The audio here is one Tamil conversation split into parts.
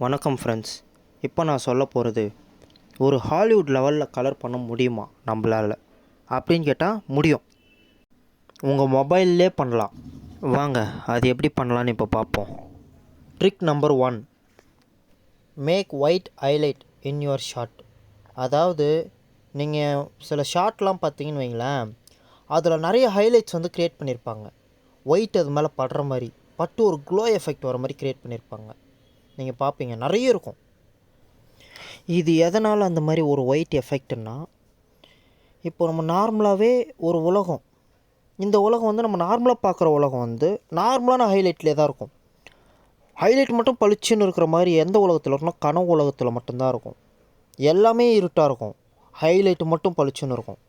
வணக்கம் ஃப்ரெண்ட்ஸ் இப்போ நான் சொல்ல போகிறது ஒரு ஹாலிவுட் லெவலில் கலர் பண்ண முடியுமா? நம்மளால். அப்படின்னு கேட்டால் முடியும். உங்கள் மொபைல்லே பண்ணலாம். வாங்க அது எப்படி பண்ணலான்னு இப்போ பார்ப்போம். Trick number one make white highlight in your shot அதாவது நீங்கள் சில ஷாட்லாம் பார்த்தீங்கன்னு வைங்களேன் அதில் நிறைய ஹைலைட்ஸ் வந்து க்ரியேட் பண்ணியிருப்பாங்க ஒயிட் அது மேலே படுற மாதிரி பட்டு ஒரு க்ளோ எஃபெக்ட் வர மாதிரி க்ரியேட் பண்ணியிருப்பாங்க நீங்கள் பார்ப்பீங்க நிறைய இருக்கும். இது எதனால் அந்த மாதிரி ஒரு ஒயிட் எஃபெக்ட்னா இப்போ நம்ம நார்மலாகவே ஒரு உலகம் இந்த உலகம் வந்து நம்ம நார்மலாக பார்க்குற உலகம் வந்து நார்மலான ஹைலைட்லேயே தான் இருக்கும். ஹைலைட் மட்டும் பளிச்சுன்னு இருக்கிற மாதிரி எந்த உலகத்தில் இருக்கும்னா கனவு உலகத்தில் மட்டும்தான் இருக்கும். எல்லாமே இருட்டாக இருக்கும். ஹைலைட் மட்டும் பளிச்சுன்னு இருக்கும்.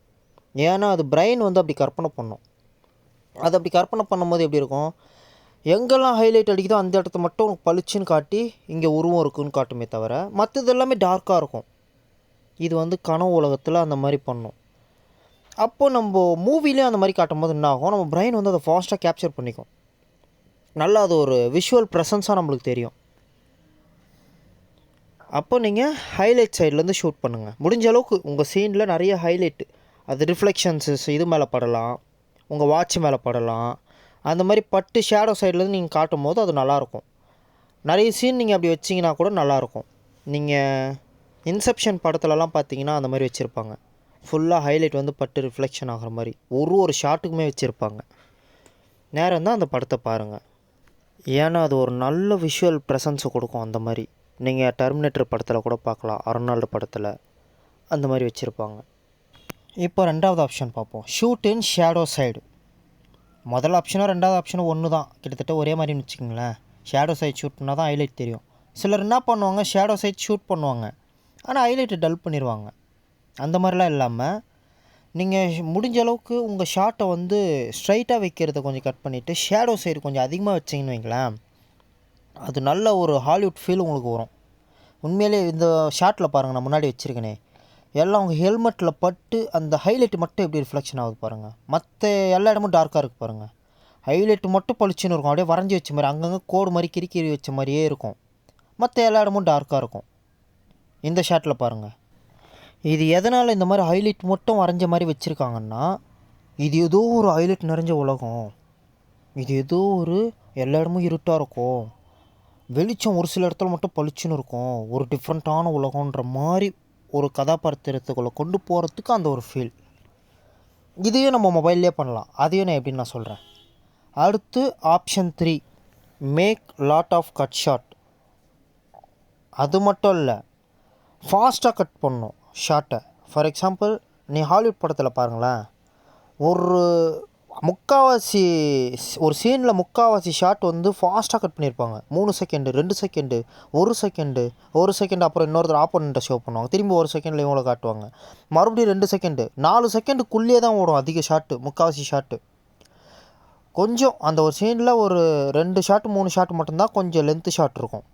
ஏன்னா அது பிரெயின் வந்து அப்படி கற்பனை பண்ணும். அது அப்படி கற்பனை பண்ணும்போது எப்படி இருக்கும்? எங்கெல்லாம் ஹைலைட் அடிக்குதோ அந்த இடத்த மட்டும் பளிச்சுன்னு காட்டி இங்கே உருவம் இருக்குன்னு காட்டுமே தவிர மற்றது எல்லாமே டார்க்காக இருக்கும். இது வந்து கனவு உலகத்தில் அந்த மாதிரி பண்ணும். அப்போ நம்ம மூவிலேயும் அந்த மாதிரி காட்டும் போது என்ன ஆகும்? நம்ம பிரெயின் வந்து அதை ஃபாஸ்ட்டாக கேப்சர் பண்ணிக்கும். நல்லா அது ஒரு விஷுவல் ப்ரெசன்ஸாக நம்மளுக்கு தெரியும். அப்போ நீங்கள் ஹைலைட் சைட்லேருந்து ஷூட் பண்ணுங்கள் முடிஞ்ச அளவுக்கு உங்கள் சீனில் நிறைய ஹைலைட் அது ரிஃப்ளெக்ஷன்ஸஸ் இது மேலே படலாம் உங்கள் வாட்ச் மேலே படலாம் அந்த மாதிரி பட்டு ஷேடோ சைட்லேருந்து நீங்கள் காட்டும் போது அது நல்லாயிருக்கும். நிறைய சீன் நீங்கள் அப்படி வச்சிங்கன்னா கூட நல்லாயிருக்கும். நீங்கள் இன்செப்ஷன் படத்துலலாம் பார்த்தீங்கன்னா அந்த மாதிரி வச்சுருப்பாங்க. ஃபுல்லாக ஹைலைட் வந்து பட்டு ரிஃப்ளெக்ஷன் ஆகிற மாதிரி. ஒரு ஒரு ஷாட்டுக்குமே வச்சுருப்பாங்க. நேரம் தான் அந்த படத்தை பாருங்கள் ஏன்னா அது ஒரு நல்ல விஷுவல் ப்ரெசன்ஸை கொடுக்கும் அந்த மாதிரி. நீங்கள் டெர்மினேட்டர் படத்தில் கூட பார்க்கலாம். அருணால்டு படத்தில் அந்த மாதிரி வச்சுருப்பாங்க. இப்போ ரெண்டாவது ஆப்ஷன் பார்ப்போம். ஷூட் இன் ஷேடோ சைடு முதல் ஆப்ஷனும் ரெண்டாவது ஆப்ஷனும் ஒன்று தான் கிட்டத்தட்ட ஒரே மாதிரின்னு வச்சுக்கோங்களேன். ஷேடோ சைட் ஷூட் பண்ணால் தான் ஹைலைட் தெரியும். சிலர் என்ன பண்ணுவாங்க ஷேடோ சைட் ஷூட் பண்ணுவாங்க. ஆனால் ஹைலைட்டை டல் பண்ணிடுவாங்க அந்த மாதிரிலாம் இல்லாமல் நீங்கள் முடிஞ்ச அளவுக்கு உங்கள் ஷார்ட்டை வந்து ஸ்ட்ரைட்டாக வைக்கிறத கொஞ்சம் கட் பண்ணிவிட்டு ஷேடோ சைடு கொஞ்சம் அதிகமாக வச்சிங்கன்னு வைங்களேன் அது நல்ல ஒரு ஹாலிவுட் ஃபீல் உங்களுக்கு வரும். உண்மையிலே இந்த ஷார்ட்டில் பாருங்கள் நான் முன்னாடி வச்சுருக்கேனே. எல்லாம் அவங்க ஹெல்மெட்டில் பட்டு அந்த ஹைலைட் மட்டும் எப்படி ரிஃப்ளெக்ஷன் ஆகுது பாருங்கள் மற்ற எல்லா இடமும் டார்க்காக இருக்குது பாருங்கள் ஹைலைட் மட்டும் பளிச்சுன்னு இருக்கும். அப்படியே வரைஞ்சி வச்ச மாதிரி அங்கங்கே கோடு மாதிரி கிறுக்கிறி வச்ச மாதிரியே இருக்கும். மற்ற எல்லா இடமும் டார்க்காக இருக்கும். இந்த ஷாட்டில் பாருங்கள் இது எதனால் இந்த மாதிரி ஹைலைட் மட்டும் வரைஞ்ச மாதிரி வச்சுருக்காங்கன்னா இது ஏதோ ஒரு ஹைலைட் நிறைஞ்ச உலகம். இது ஏதோ ஒரு எல்லா இடமும் இருட்டாக இருக்கும். வெளிச்சம் ஒரு சில இடத்துல மட்டும் பளிச்சுன்னு இருக்கும். ஒரு டிஃப்ரெண்ட்டான உலகன்ற மாதிரி ஒரு கதாபாத்திரத்துக்குள்ளே கொண்டு போகிறதுக்கு அந்த ஒரு ஃபீல் இதையும் நம்ம மொபைல்லே பண்ணலாம். அதையும் நான் எப்படின்னு நான் சொல்கிறேன் அடுத்து option three make lot of cut shot அது மட்டும் இல்லை ஃபாஸ்ட்டாக கட் பண்ணும் ஷார்ட்டை ஃபார் எக்ஸாம்பிள் நீ ஹாலிவுட் படத்தில் பாருங்களேன். ஒரு முக்காவாசி ஒரு சீனில் முக்காவாசி ஷாட் வந்து ஃபாஸ்ட்டாக கட் பண்ணியிருப்பாங்க மூணு செகண்டு ரெண்டு செகண்டு ஒரு செகண்டு ஒரு செகண்ட் அப்புறம் இன்னொருத்தர் ஆப்போனண்ட்டை ஷோ பண்ணுவாங்க. திரும்பி ஒரு செகண்டில் இவங்கள காட்டுவாங்க. மறுபடியும் ரெண்டு செகண்டு நாலு செகண்டுக்குள்ளேயே தான் ஓடும் அதிக ஷாட்டு முக்காவாசி ஷாட்டு கொஞ்சம் அந்த ஒரு சீனில் ஒரு ரெண்டு ஷாட்டு மூணு ஷாட் மட்டும்தான் கொஞ்சம் லென்த்து ஷாட் இருக்கும்.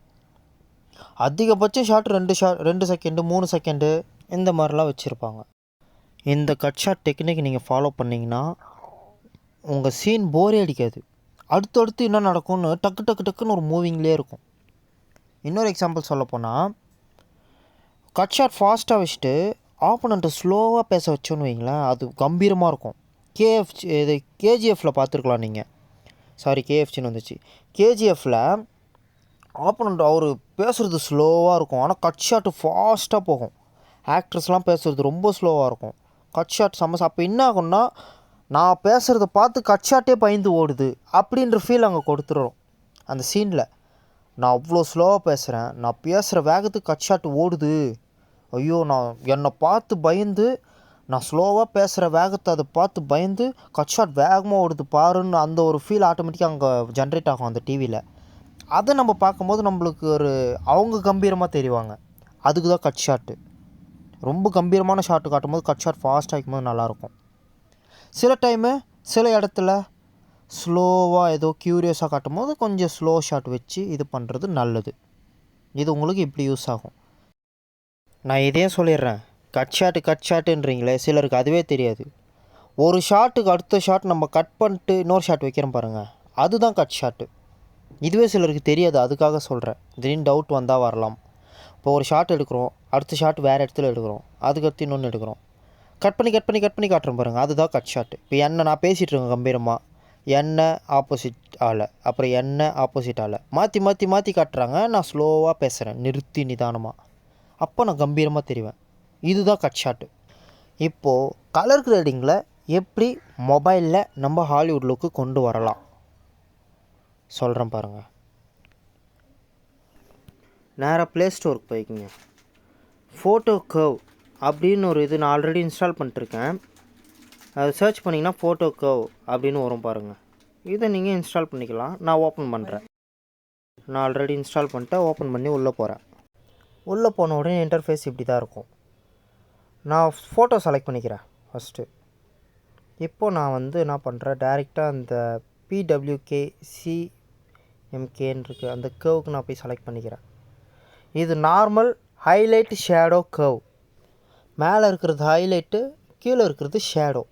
அதிகபட்சம் ஷாட் ரெண்டு ஷாட் ரெண்டு செகண்டு மூணு செகண்டு இந்த மாதிரிலாம் வச்சுருப்பாங்க. இந்த கட் ஷாட் டெக்னிக் நீங்கள் ஃபாலோ பண்ணிங்கன்னா உங்கள் சீன் போரே அடிக்காது. அடுத்தடுத்து என்ன நடக்கும்னு டக்கு டக்கு டக்குன்னு ஒரு மூவிங்லேயே இருக்கும். இன்னொரு எக்ஸாம்பிள் சொல்லப்போனால் கட் ஷாட் ஃபாஸ்ட்டாக வச்சுட்டு ஆப்போனண்ட்டை ஸ்லோவாக பேச வச்சோன்னு வைங்களேன் அது கம்பீரமாக இருக்கும். கேஎஃப் இது கேஜிஎஃப்பில் பார்த்துருக்கலாம் நீங்கள் சாரி கேஎஃப்சின்னு வந்துச்சு. கேஜிஎஃப்பில் ஆப்போனண்ட் அவர் பேசுகிறது ஸ்லோவாக இருக்கும். ஆனால் கட் ஷாட்டு ஃபாஸ்ட்டாக போகும். ஆக்ட்ரஸ்லாம் பேசுகிறது ரொம்ப ஸ்லோவாக இருக்கும். கட் ஷாட் சமஸ் அப்போ என்ன ஆகும்னா நான் பேசுகிறத பார்த்து கட் ஷாட்டே பயந்து ஓடுது அப்படின்ற ஃபீல் அங்கே கொடுத்துரும். அந்த சீனில் நான் அவ்வளோ ஸ்லோவாக பேசுகிறேன் நான் பேசுகிற வேகத்துக்கு கட் ஷாட் ஓடுது. ஐயோ நான் என்னை பார்த்து பயந்து நான் ஸ்லோவாக பேசுகிற வேகத்தை அதை பார்த்து பயந்து கட் ஷாட் வேகமாக ஓடுது பாருன்னு அந்த ஒரு ஃபீல் ஆட்டோமேட்டிக்காக அங்கே ஜென்ரேட் ஆகும் அந்த டிவியில் அதை நம்ம பார்க்கும்போது நம்மளுக்கு ஒரு அவங்க கம்பீரமாக தெரிவாங்க. அதுக்கு தான் கட் ஷாட்டு ரொம்ப கம்பீரமான ஷாட்டு காட்டும்போது கட் ஷாட் ஃபாஸ்ட் ஆகிக்கும்போது நல்லாயிருக்கும் சில டைமு சில இடத்துல ஸ்லோவாக ஏதோ க்யூரியஸாக காட்டும் போது கொஞ்சம் ஸ்லோ ஷாட் வச்சு இது பண்ணுறது நல்லது. இது உங்களுக்கு இப்படி யூஸ் ஆகும். நான் இதே சொல்லிடுறேன். கட் ஷாட்டு கட் ஷாட்டுன்றீங்களே சிலருக்கு அதுவே தெரியாது. ஒரு ஷாட்டுக்கு அடுத்த ஷாட் நம்ம கட் பண்ணிட்டு இன்னொரு ஷாட் வைக்கிறோம் பாருங்கள் அதுதான் கட் ஷாட்டு இதுவே சிலருக்கு தெரியாது அதுக்காக சொல்கிறேன் திடீர்னு டவுட் வந்தால் வரலாம். இப்போ ஒரு ஷாட் எடுக்கிறோம் அடுத்த ஷாட் வேறு இடத்துல எடுக்கிறோம். அதுக்கடுத்து இன்னொன்று எடுக்கிறோம். கட் பண்ணி கட் பண்ணி கட் பண்ணி காட்டுறேன் பாருங்கள் அதுதான் கட் ஷாட் இப்போ என்ன நான் பேசிகிட்டு இருக்கேன் கம்பீரமாக என்ன ஆப்போசிட் ஆளை. அப்புறம் என்ன ஆப்போசிட் ஆளை. மாற்றி மாற்றி மாற்றி காட்டுறாங்க. நான் ஸ்லோவாக பேசுகிறேன் நிறுத்தி நிதானமாக அப்போ நான் கம்பீரமாக தெரிவேன். இதுதான் கட் ஷாட்டு இப்போது கலர் கிரேடிங்கில் எப்படி மொபைலில் நம்ம ஹாலிவுட் லுக்கு கொண்டு வரலாம்? சொல்கிறேன் பாருங்கள் நேராக ப்ளே ஸ்டோருக்கு போய்க்குங்க. ஃபோட்டோ கர்வ் அப்படின்னு ஒரு இது நான் ஆல்ரெடி இன்ஸ்டால் பண்ணிட்டுருக்கேன். அது சர்ச் பண்ணிங்கன்னா ஃபோட்டோ கர்வ் அப்படின்னு வரும் பாருங்கள் இதை நீங்கள் இன்ஸ்டால் பண்ணிக்கலாம். நான் ஓப்பன் பண்ணுறேன் நான் ஆல்ரெடி இன்ஸ்டால் பண்ணிட்டு ஓப்பன் பண்ணி உள்ளே போகிறேன் உள்ளே போன உடனே இன்டர்ஃபேஸ் இப்படி தான் இருக்கும். நான் ஃபோட்டோ செலக்ட் பண்ணிக்கிறேன் ஃபஸ்ட்டு இப்போது நான் வந்து என்ன பண்ணுறேன் டேரெக்டாக அந்த பிடபிள்யூகே சிஎம்கேன்னு இருக்குது அந்த கேவுக்கு நான் போய் செலக்ட் பண்ணிக்கிறேன். இது நார்மல் ஹைலைட் ஷேடோ கேவ் மேலே இருக்கிறது ஹைலைட்டு கீழே இருக்கிறது ஷேடோ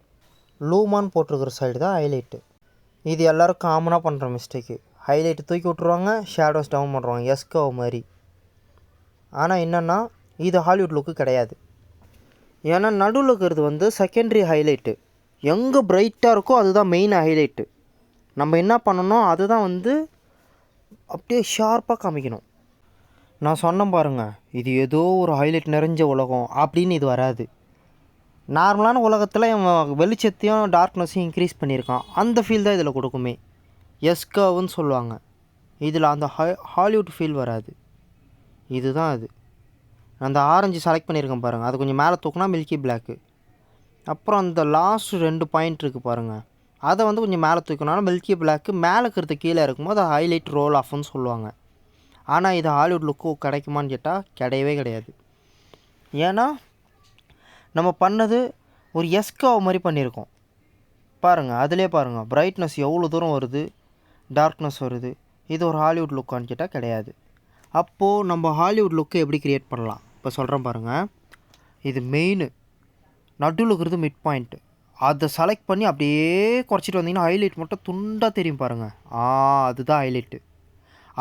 லூமான் போட்டிருக்கிற சைடு தான் ஹைலைட்டு இது எல்லோரும் காமனாக பண்ணுற மிஸ்டேக்கு ஹைலைட்டு தூக்கி விட்ருவாங்க ஷேடோஸ் டவுன் பண்ணுறாங்க எஸ்கவ் மாதிரி. ஆனால் என்னென்னா இது ஹாலிவுட் லுக்கு கிடையாது. ஏன்னா நடுவில் இருக்கிறது வந்து செகண்டரி ஹைலைட்டு எங்கே பிரைட்டாக இருக்கோ அதுதான் மெயின் ஹைலைட்டு நம்ம என்ன பண்ணணும் அதுதான் வந்து அப்படியே ஷார்ப்பாக காமிக்கணும். நான் சொன்னேன் பாருங்க இது ஏதோ ஒரு ஹைலைட் நிறைஞ்ச உலகம் அப்படின்னு இது வராது. நார்மலான உலகத்தில் இவன் வெளிச்சத்தையும் டார்க்னஸையும் இன்க்ரீஸ் பண்ணியிருக்கான். அந்த ஃபீல் தான் இதில் கொடுக்குமே. எஸ்கர்வ்னு சொல்லுவாங்க. இதில் அந்த ஹா ஹாலிவுட் ஃபீல் வராது. இதுதான் அது. அந்த ஆரஞ்சு செலக்ட் பண்ணியிருக்கேன் பாருங்கள் அது கொஞ்சம் மேலே தூக்குனா மில்கி பிளாக்கு அப்புறம் அந்த லாஸ்ட் ரெண்டு பாயிண்ட் இருக்குது பாருங்கள் அதை வந்து கொஞ்சம் மேலே தூக்கினாலும் மில்கி பிளாக்கு மேலே இருக்கிறது கீழே இருக்கும்போது அது ஹைலைட் ரோல் ஆஃப்னு சொல்லுவாங்க. ஆனால் இது ஹாலிவுட் லுக்கு கிடைக்குமான்னு கேட்டால் கிடையவே கிடையாது. ஏன்னா நம்ம பண்ணது ஒரு எஸ்காவ் மாதிரி பண்ணியிருக்கோம். பாருங்கள் அதிலே பாருங்கள் ப்ரைட்னஸ் எவ்வளோ தூரம் வருது டார்க்னஸ் வருது இது ஒரு ஹாலிவுட் லுக்கான்னு கேட்டால் கிடையாது. அப்போது நம்ம ஹாலிவுட் லுக்கை எப்படி க்ரியேட் பண்ணலாம்? இப்போ சொல்கிறேன் பாருங்கள் இது மெயின் நடுவில் இருக்கிறது மிட் பாயிண்ட்டு அதை செலக்ட் பண்ணி அப்படியே குறைச்சிட்டு வந்தீங்கன்னா ஹைலைட் மட்டும் துண்டாக தெரியும் பாருங்கள் ஆ அதுதான் ஹைலைட்டு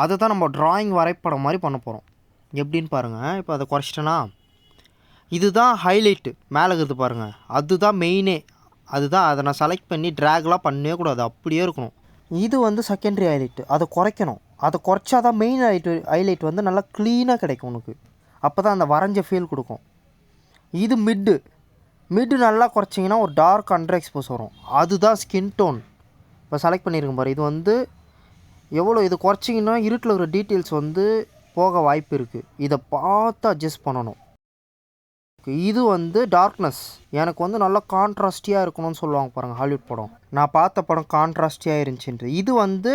அதை தான் நம்ம ட்ராயிங் வரைபடம் மாதிரி பண்ண போகிறோம் எப்படின்னு பாருங்கள் இப்போ அதை குறைச்சிட்டேன்னா இதுதான் ஹைலைட்டு மேலே இருக்குது பாருங்கள் அதுதான் மெயினே அதுதான் அதை நான் செலக்ட் பண்ணி ட்ராக்லாம் பண்ணவே கூடாது. அப்படியே இருக்கணும். இது வந்து செகண்டரி ஹைலைட்டு அதை குறைக்கணும். அதை குறைச்சா தான் மெயின் ஹைலைட்டு ஹைலைட் வந்து நல்லா க்ளீனாக கிடைக்கும் உனக்கு. அப்போ தான் அந்த வரைஞ்ச ஃபீல் கொடுக்கும். இது மிட்டு மிட்டு நல்லா குறைச்சிங்கன்னா ஒரு டார்க் அண்டர் எக்ஸ்போஸ் வரும். அதுதான் ஸ்கின் டோன் இப்போ செலக்ட் பண்ணியிருக்கேன் பாரு. இது வந்து எவ்வளோ இது குறைச்சிங்கன்னா இருட்டில் இருக்கிற டீட்டெயில்ஸ் வந்து போக வாய்ப்பு இருக்குது இதை பார்த்து அட்ஜஸ்ட் பண்ணணும். இது வந்து டார்க்னஸ் எனக்கு வந்து நல்லா கான்ட்ராஸ்டியாக இருக்கணும்னு சொல்லுவாங்க பாருங்கள் ஹாலிவுட் படம். நான் பார்த்த படம் கான்ட்ராஸ்டியாக இருந்துச்சுன்ட்டு. இது வந்து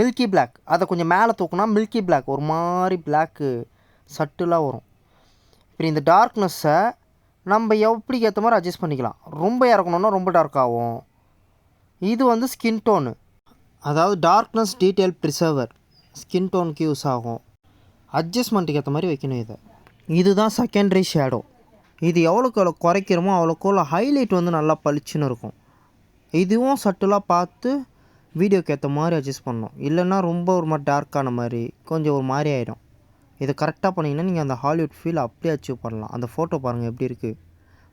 மில்கி பிளாக் அதை கொஞ்சம் மேலே தூக்குனா மில்கி பிளாக் ஒரு மாதிரி பிளாக்கு சட்டிலாக வரும். இப்போ இந்த டார்க்னஸ்ஸை நம்ம எப்படி ஏற்ற மாதிரி அட்ஜஸ்ட் பண்ணிக்கலாம். ரொம்ப இறக்கணுன்னா ரொம்ப டார்க் ஆகும். இது வந்து ஸ்கின் டோனு அதாவது டார்க்னஸ் டீட்டெயில் ப்ரிசர்வர் ஸ்கின் டோனுக்கு யூஸ் ஆகும். அட்ஜஸ்ட்மெண்ட்டுக்கு ஏற்ற மாதிரி வைக்கணும் இதை. இதுதான் செகண்டரி ஷேடோ இது எவ்வளோக்கு எவ்வளோ குறைக்கிறோமோ அவ்வளோக்கு எவ்வளோ ஹைலைட் வந்து நல்லா பளிச்சுன்னு இருக்கும். இதுவும் சட்டிலாக பார்த்து வீடியோக்கு ஏற்ற மாதிரி அட்ஜஸ்ட் பண்ணணும். இல்லைன்னா ரொம்ப ஒரு மாதிரி டார்க்கான மாதிரி கொஞ்சம் ஒரு மாதிரி ஆகிடும் இதை கரெக்டாக பண்ணிங்கன்னா நீங்கள் அந்த ஹாலிவுட் ஃபீல் அப்படியே அச்சீவ் பண்ணலாம். அந்த ஃபோட்டோ பாருங்கள் எப்படி இருக்குது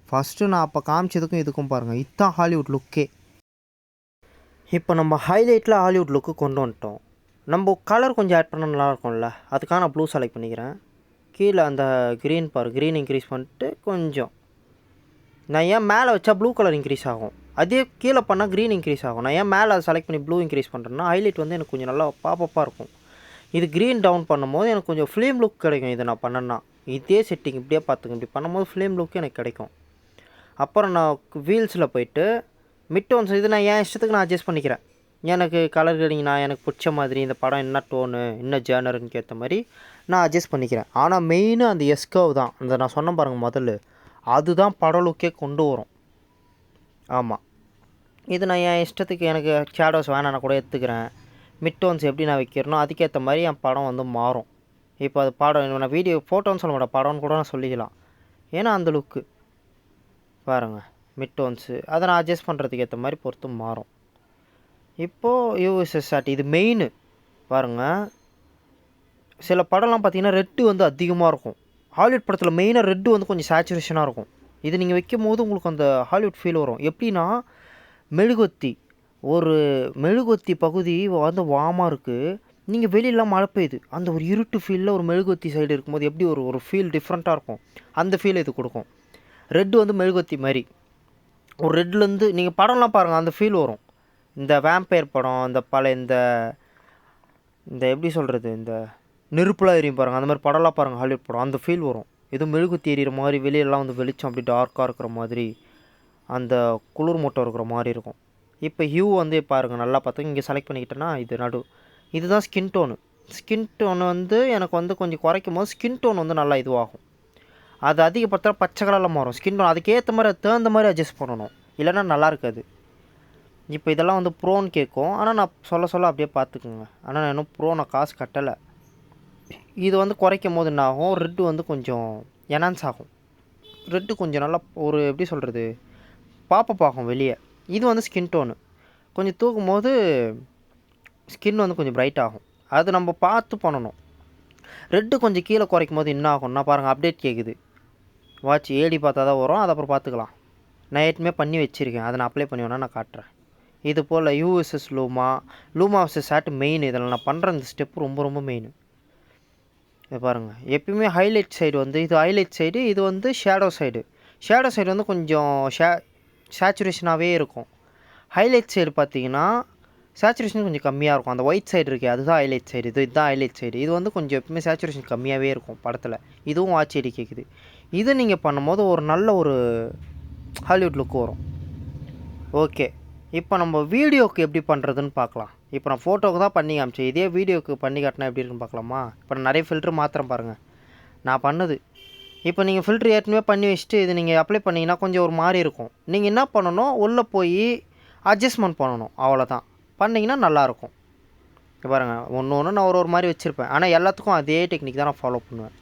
ஃபஸ்ட்டு நான் அப்போ காமிச்சதுக்கும் இதுக்கும் பாருங்கள் இதுதான் ஹாலிவுட் லுக்கே இப்போ நம்ம ஹைலைட்டில் ஹாலிவுட் லுக்கு கொண்டு வந்துட்டோம். நம்ம கலர் கொஞ்சம் ஆட் பண்ணால் நல்லாயிருக்கும்ல அதுக்காக நான் ப்ளூ செலக்ட் பண்ணிக்கிறேன். கீழே அந்த க்ரீன் பாரு க்ரீன் இன்க்ரீஸ் பண்ணிட்டு கொஞ்சம். நான் ஏன் மேலே வச்சா ப்ளூ கலர் இன்க்ரீஸ் ஆகும்? அதே கீழே பண்ணால் க்ரீன் இன்க்ரீஸ் ஆகும். நான் ஏன் மேலே அதை செலக்ட் பண்ணி ப்ளூ இன்க்ரீஸ் பண்ணுறேன்னா ஹைலைட் வந்து எனக்கு கொஞ்சம் நல்லா பாப்பப்பாக இருக்கும். இது க்ரீன் டவுன் பண்ணும்போது எனக்கு கொஞ்சம் ஃப்ளேம் லுக் கிடைக்கும் இதை நான் பண்ணேன்னா. இதே செட்டிங் இப்படியே பார்த்துங்க இப்படி பண்ணும்போது ஃப்ளேம் லுக்கு எனக்கு கிடைக்கும். அப்புறம் நான் வீல்ஸில் போயிட்டு மிட் டோன்ஸ் இது நான் என் இஷ்டத்துக்கு நான் அட்ஜஸ்ட் பண்ணிக்கிறேன். எனக்கு கலர் கிரேடிங் நான் எனக்கு பிடிச்ச மாதிரி இந்த படம் என்ன டோனு என்ன ஜேனருன்னு ஏற்ற மாதிரி நான் அட்ஜஸ்ட் பண்ணிக்கிறேன். ஆனால் மெயினு அந்த எஸ்கவ் தான். அந்த நான் சொன்ன பாருங்கள் முதல்ல. அதுதான் படம் லுக்கே கொண்டு வரும். ஆமாம் இது நான் என் இஷ்டத்துக்கு எனக்கு ஷேடோஸ் வேணாம் நான் கூட எடுத்துக்கிறேன். மிட் டோன்ஸ் எப்படி நான் வைக்கிறனோ அதுக்கேற்ற மாதிரி என் படம் வந்து மாறும். இப்போ அது படம் நான் வீடியோ ஃபோட்டோன்னு சொல்ல மாட்டேன். படம்னு கூட நான் சொல்லிக்கலாம். ஏன்னா அந்த லுக்கு பாருங்கள் மிட் டோன்ஸு அதை நான் அட்ஜஸ்ட் பண்ணுறதுக்கு ஏற்ற மாதிரி பொறுத்து மாறும். இப்போது யூஎஸ்எஸ்ஆர்டி இது மெயின் பாருங்கள் சில படம்லாம் பார்த்தீங்கன்னா ரெட்டு வந்து அதிகமாக இருக்கும். ஹாலிவுட் படத்தில் மெயினாக ரெட்டு வந்து கொஞ்சம் சேச்சுரேஷனாக இருக்கும். இது நீங்கள் வைக்கும் போது உங்களுக்கு அந்த ஹாலிவுட் ஃபீல் வரும். எப்படின்னா மெழுகுவத்தி ஒரு மெழுகுவத்தி பகுதி வந்து வாமாக இருக்குது நீங்கள் வெளியெல்லாம் மழை பெய்யுது. அந்த ஒரு இருட்டு ஃபீலில் ஒரு மெழுகுவத்தி சைடு இருக்கும்போது எப்படி ஒரு ஒரு ஃபீல் டிஃப்ரெண்ட்டாக இருக்கும். அந்த ஃபீல் இது கொடுக்கும். ரெட்டு வந்து மெழுகுவத்தி மாதிரி. ஒரு ரெட்லேருந்து நீங்கள் படம்லாம் பாருங்கள் அந்த ஃபீல் வரும். இந்த வேம்பயர் படம் இந்த பழைய இந்த இந்த எப்படி சொல்கிறது இந்த நெருப்புலாம் எரியும் பாருங்கள் அந்த மாதிரி படம்லாம் பாருங்கள் ஹாலிவுட் படம் அந்த ஃபீல் வரும். எதுவும் மெழுகுத்தி எறிகிற மாதிரி வெளியெல்லாம் வந்து வெளிச்சம் அப்படி டார்க்காக இருக்கிற மாதிரி அந்த குளிர் மூட்டம் இருக்கிற மாதிரி இருக்கும். இப்போ ஹியூ வந்து பாருங்கள் நல்லா பார்த்து இங்கே செலக்ட் பண்ணிக்கிட்டேன்னா இது நடு இதுதான் ஸ்கின் டோனு ஸ்கின் டோன் வந்து எனக்கு வந்து கொஞ்சம் குறைக்கும் போது ஸ்கின் டோன் வந்து நல்லா இதுவாகும். அது அதிகப்படுத்தா பச்சை கலரில் மாறும். ஸ்கின் டோன் அதுக்கேற்ற மாதிரி தகுந்த மாதிரி அட்ஜஸ்ட் பண்ணணும். இல்லைன்னா நல்லா இருக்காது. இப்போ இதெல்லாம் வந்து ப்ரோன்னு கேட்கும். ஆனால் நான் சொல்ல சொல்ல அப்படியே பார்த்துக்குங்க. ஆனால் நான் இன்னும் ப்ரோ நான் காசு கட்டலை. இது வந்து குறைக்கும் போது என்ன ஆகும்? ரெட்டு வந்து கொஞ்சம் எனான்ஸ் ஆகும். ரெட்டு கொஞ்சம் நல்லா ஒரு எப்படி சொல்கிறது பாப்பப் ஆகும் வெளியே. இது வந்து ஸ்கின் டோனு கொஞ்சம் தூக்கும் போது ஸ்கின் வந்து கொஞ்சம் பிரைட் ஆகும். அது நம்ம பார்த்து பண்ணணும். ரெட்டு கொஞ்சம் கீழே குறைக்கும் போது என்ன ஆகும்னா பாருங்கள் அப்டேட் கேட்குது வாட்ச் ஏடி பார்த்தா தான் வரும் அதை அப்புறம் பார்த்துக்கலாம். நான் ஏற்கனவே பண்ணி வச்சுருக்கேன் அதை நான் அப்ளை பண்ணி வேணால் நான் காட்டுறேன். இது போல் U S S luma luma versus add main இதில் நான் பண்ணுற இந்த ஸ்டெப் ரொம்ப ரொம்ப மெயின் இது பாருங்கள் எப்பயுமே ஹைலைட் சைடு வந்து இது ஹைலைட் சைடு இது வந்து ஷேடோ சைடு ஷேடோ சைடு வந்து கொஞ்சம் ஷே சேச்சுரேஷனாகவே இருக்கும். ஹைலைட் சைடு பார்த்தீங்கன்னா சேச்சுரேஷன் கொஞ்சம் கம்மியாக இருக்கும். அந்த ஒயிட் சைடு இருக்கே அதுதான் ஹைலைட் சைடு இது இதுதான் ஹைலைட் சைடு இது வந்து கொஞ்சம் எப்பவுமே சேச்சுரேஷன் கம்மியாகவே இருக்கும் படத்தில். இதுவும் வாட்ச் ஏடி கேட்குது இது நீங்கள் பண்ணும்போது ஒரு நல்ல ஒரு ஹாலிவுட் லுக் வரும். ஓகே இப்போ நம்ம வீடியோவுக்கு எப்படி பண்ணுறதுன்னு பார்க்கலாம். இப்போ நான் ஃபோட்டோக்கு தான் பண்ணி காமிச்சேன். இதே வீடியோவுக்கு பண்ணி காட்டினா எப்படி இருக்குன்னு பார்க்கலாமா? இப்போ நான் நிறைய ஃபில்ட்ரு மாத்திரம் பாருங்கள் நான் பண்ணது. இப்போ நீங்கள் ஃபில்ட்ரு ஏற்கனவே பண்ணி வச்சுட்டு இது நீங்கள் அப்ளை பண்ணிங்கன்னா கொஞ்சம் ஒரு மாதிரி இருக்கும். நீங்கள் என்ன பண்ணணும்? உள்ளே போய் அட்ஜஸ்ட்மெண்ட் பண்ணணும். அவ்வளோதான் பண்ணிங்கன்னா நல்லாயிருக்கும் பாருங்கள் ஒன்று ஒன்று நான் ஒரு ஒரு மாதிரி வச்சுருப்பேன். ஆனால் எல்லாத்துக்கும் அதே டெக்னிக் தான் நான் ஃபாலோ பண்ணுவேன்.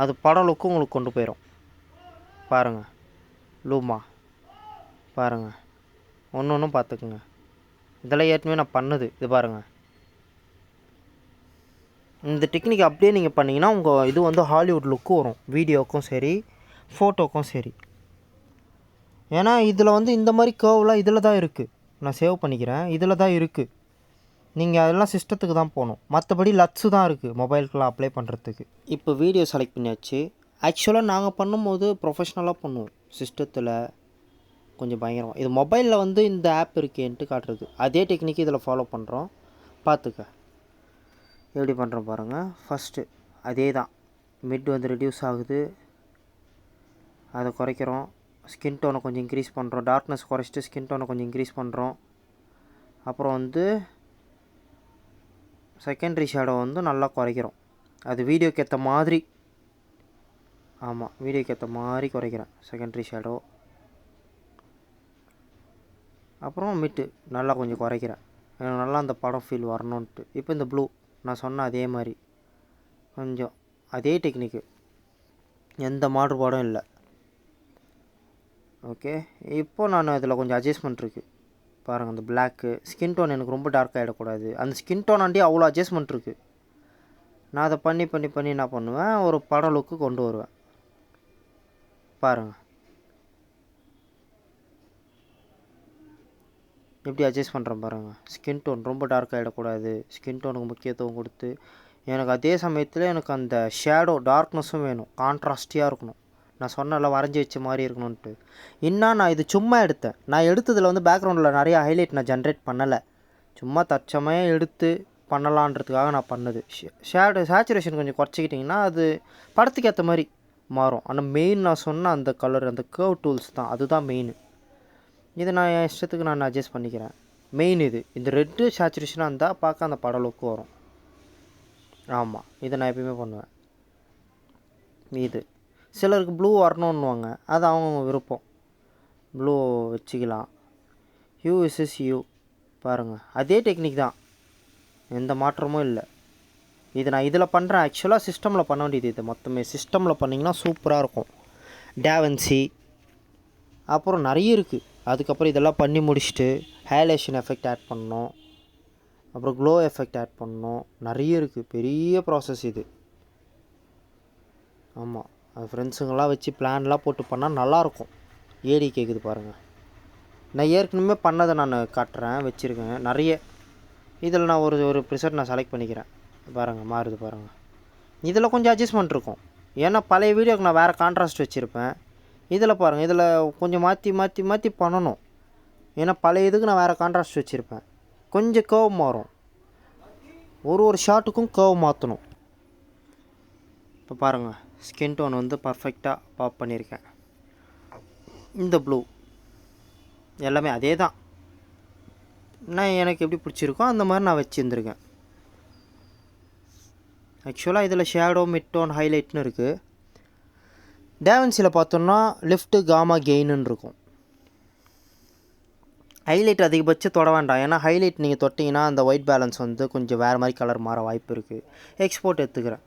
அது படம் லுக்கும் உங்களுக்கு கொண்டு போயிடும் பாருங்கள் லூமா. பாருங்கள் ஒன்று ஒன்றும் பார்த்துக்குங்க இதெல்லாம் ஏற்கனவே நான் பண்ணுது. இது பாருங்கள் இந்த டெக்னிக் அப்படியே நீங்கள் பண்ணிங்கன்னா உங்கள் இது வந்து ஹாலிவுட் லுக்கு வரும். வீடியோக்கும் சரி ஃபோட்டோக்கும் சரி. ஏன்னா இதில் வந்து இந்த மாதிரி கேர்வ்லாம் இதில் தான் இருக்குது நான் சேவ் பண்ணிக்கிறேன். இதில் தான் இருக்குது நீங்கள் அதெல்லாம் சிஸ்டத்துக்கு தான் போகணும். மற்றபடி லட்ஸு தான் இருக்குது மொபைலுக்குலாம் அப்ளை பண்ணுறதுக்கு இப்போ வீடியோ செலக்ட் பண்ணியாச்சு. ஆக்சுவலாக நாங்கள் பண்ணும்போது ப்ரொஃபஷ்னலாக பண்ணுவோம். சிஸ்டத்தில் கொஞ்சம் பயங்கரமாக இது மொபைலில் வந்து இந்த ஆப் இருக்கேன்ட்டு காட்டுறது. அதே டெக்னிக் இதில் ஃபாலோ பண்ணுறோம் பார்த்துக்க எப்படி பண்ணுறோம் பாருங்கள் ஃபஸ்ட்டு அதே தான். மிட் வந்து ரெடியூஸ் ஆகுது. அதை குறைக்கிறோம். ஸ்கின் டோனை கொஞ்சம் இன்க்ரீஸ் பண்ணுறோம் டார்க்னஸ் குறைச்சிட்டு ஸ்கின் டோனை கொஞ்சம் இன்க்ரீஸ் பண்ணுறோம் அப்புறம் வந்து செகண்டரி ஷேடோ வந்து நல்லா குறைக்கிறோம். அது வீடியோக்கு ஏற்ற மாதிரி. ஆமாம் வீடியோக்கு ஏற்ற மாதிரி குறைக்கிறேன். செகண்டரி ஷேடோ அப்புறம் மிட்டு நல்லா கொஞ்சம் குறைக்கிறேன். எனக்கு நல்லா அந்த படம் ஃபீல் வரணுன்ட்டு இப்போ இந்த ப்ளூ நான் சொன்ன அதே மாதிரி. கொஞ்சம் அதே டெக்னிக்கு எந்த மாறுபாடும் இல்லை. ஓகே இப்போ நான் இதில் கொஞ்சம் அட்ஜஸ்ட்மெண்ட் இருக்குது பாருங்கள் அந்த பிளாக்கு ஸ்கின் டோன் எனக்கு ரொம்ப டார்க் ஆகிடக்கூடாது அந்த ஸ்கின் டோன் அவ்வளோ அட்ஜஸ்ட்மெண்ட் இருக்குது நான் அதை பண்ணி பண்ணி பண்ணி என்ன பண்ணுவேன்? ஒரு படம் லுக்கு கொண்டு வருவேன். பாருங்கள் எப்படி அட்ஜஸ்ட் பண்ணுறேன் பாருங்கள் ஸ்கின் டோன் ரொம்ப டார்க் ஆகிடக்கூடாது ஸ்கின் டோனுக்கு முக்கியத்துவம் கொடுத்து எனக்கு அதே சமயத்தில் எனக்கு அந்த ஷேடோ டார்க்னஸும் வேணும். கான்ட்ராஸ்டியாக இருக்கணும். நான் சொன்னல வரைஞ்சி வச்ச மாதிரி இருக்கணும்ன்ட்டு. இன்னும் நான் இது சும்மா எடுத்தேன். நான் எடுத்ததில் வந்து பேக்ரவுண்டில் நிறைய ஹைலைட் நான் ஜென்ரேட் பண்ணலை. சும்மா தற்சமயம் எடுத்து பண்ணலான்றதுக்காக நான் பண்ணது. ஷேடு சேச்சுரேஷன் கொஞ்சம் குறைச்சிக்கிட்டிங்கன்னா அது படத்துக்கு ஏற்ற மாதிரி மாறும். ஆனால் மெயின் நான் சொன்ன அந்த கலர் அந்த கர்வ் டூல்ஸ் தான். அதுதான் மெயின் இதை நான் என் இஷ்டத்துக்கு நான் அட்ஜஸ்ட் பண்ணிக்கிறேன். மெயின் இது. இந்த ரெட்டு சேச்சுரேஷனாக இருந்தால் பார்க்க அந்த படம் லுக்கு வரும். ஆமாம் இதை நான் எப்பயுமே பண்ணுவேன். இது. சிலருக்கு ப்ளூ வரணுன்னுவாங்க அது அவங்க விருப்பம். ப்ளூ வச்சுக்கலாம். You is you. பாருங்கள் அதே டெக்னிக் தான். எந்த மாற்றமும் இல்லை. இது நான் இதில் பண்ணுறேன் ஆக்சுவலாக சிஸ்டமில் பண்ண வேண்டியது இது. மொத்தமே சிஸ்டமில் பண்ணிங்கன்னா சூப்பராக இருக்கும். டேவன்சி அப்புறம் நிறைய இருக்குது அதுக்கப்புறம் இதெல்லாம் பண்ணி முடிச்சுட்டு ஹேலேஷன் எஃபெக்ட் ஆட் பண்ணோம் அப்புறம் க்ளோ எஃபெக்ட் ஆட் பண்ணோம் நிறைய இருக்குது பெரிய ப்ராசஸ் இது. ஆமாம் அது ஃப்ரெண்ட்ஸுங்கெல்லாம் வச்சு பிளான்லாம் போட்டு பண்ணால் நல்லாயிருக்கும் ஏடி கேட்குது பாருங்கள் நான் ஏற்கனவே பண்ணதை நான் காட்டுறேன் வச்சுருக்கேன். நிறைய இதில் நான் ஒரு ஒரு ப்ரிசெட் நான் செலக்ட் பண்ணிக்கிறேன். பாருங்கள் மாறுது பாருங்கள் இதில் கொஞ்சம் அட்ஜஸ்ட்மெண்ட் இருக்கும். ஏன்னா பழைய வீடியோக்கு நான் வேறு கான்ட்ராஸ்ட் வச்சுருப்பேன். இதில் பாருங்கள் இதில் கொஞ்சம் மாற்றி மாற்றி மாற்றி பண்ணணும். ஏன்னா பழைய இதுக்கு நான் வேறு கான்ட்ராஸ்ட் வச்சுருப்பேன். கொஞ்சம் கேவ் மாறும். ஒரு ஒரு ஷாட்டுக்கும் கேர்வ் மாற்றணும் இப்போ பாருங்கள் ஸ்கின் டோன் வந்து பர்ஃபெக்டாக பாப் பண்ணியிருக்கேன். இந்த ப்ளூ எல்லாமே அதே தான் நான் எனக்கு எப்படி பிடிச்சிருக்கோ அந்த மாதிரி நான் வச்சுருந்துருக்கேன். ஆக்சுவலாக இதில் ஷேடோ மிட் டோன் ஹைலைட்னு இருக்குது டேவன்சியில் பார்த்தோம்னா லெஃப்ட்டு காமா கெயின்னு இருக்கும். ஹைலைட் அதிகபட்சம் தொட வேண்டாம். ஏன்னா ஹைலைட் நீங்கள் தொட்டிங்கன்னா அந்த ஒயிட் பேலன்ஸ் வந்து கொஞ்சம் வேறு மாதிரி கலர் மாற வாய்ப்பு இருக்குது எக்ஸ்போர்ட் எடுத்துக்கிறேன்.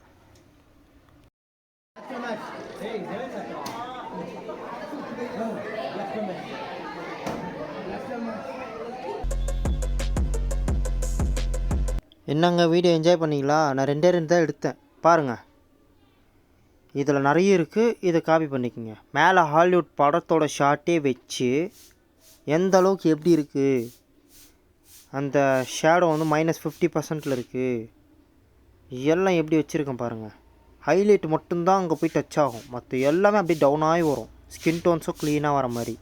என்னங்க வீடியோ என்ஜாய் பண்ணிங்களா? நான் ரெண்டே ரெண்டு தான் எடுத்தேன். பாருங்கள் இதில் நிறைய இருக்குது இதை காப்பி பண்ணிக்கோங்க. மேலே ஹாலிவுட் படத்தோட ஷார்ட்டே வச்சு எந்த அளவுக்கு எப்படி இருக்குது அந்த ஷேடோ வந்து மைனஸ் ஃபிஃப்டி பர்சன்டில் இருக்குது எல்லாம் எப்படி வச்சுருக்கேன் பாருங்கள் ஹைலைட் மட்டும்தான் அங்கே போய் டச் ஆகும். மற்ற எல்லாமே அப்படியே டவுன் ஆகி வரும். ஸ்கின் டோன்ஸும் க்ளீனாக வர மாதிரி.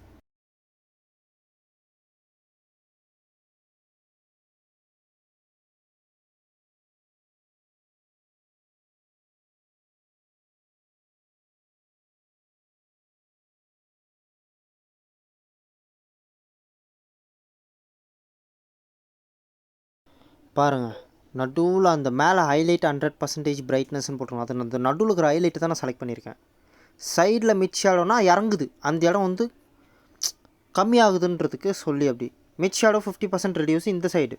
பாருங்கள் நடுவில் அந்த மேலே ஹைலைட் ஹண்ட்ரட் பர்சன்டேஜ் பிரைட்னஸ்னு போட்டிருக்கோம். அது அந்த நடுவில் இருக்கிற ஹைலைட்டு தான் நான் செலக்ட் பண்ணியிருக்கேன். சைடில் மிட் ஷேடோனா இறங்குது. அந்த இடம் வந்து கம்மியாகுதுன்றதுக்கு சொல்லி அப்படி. Mid shadow fifty percent reduce இந்த சைடு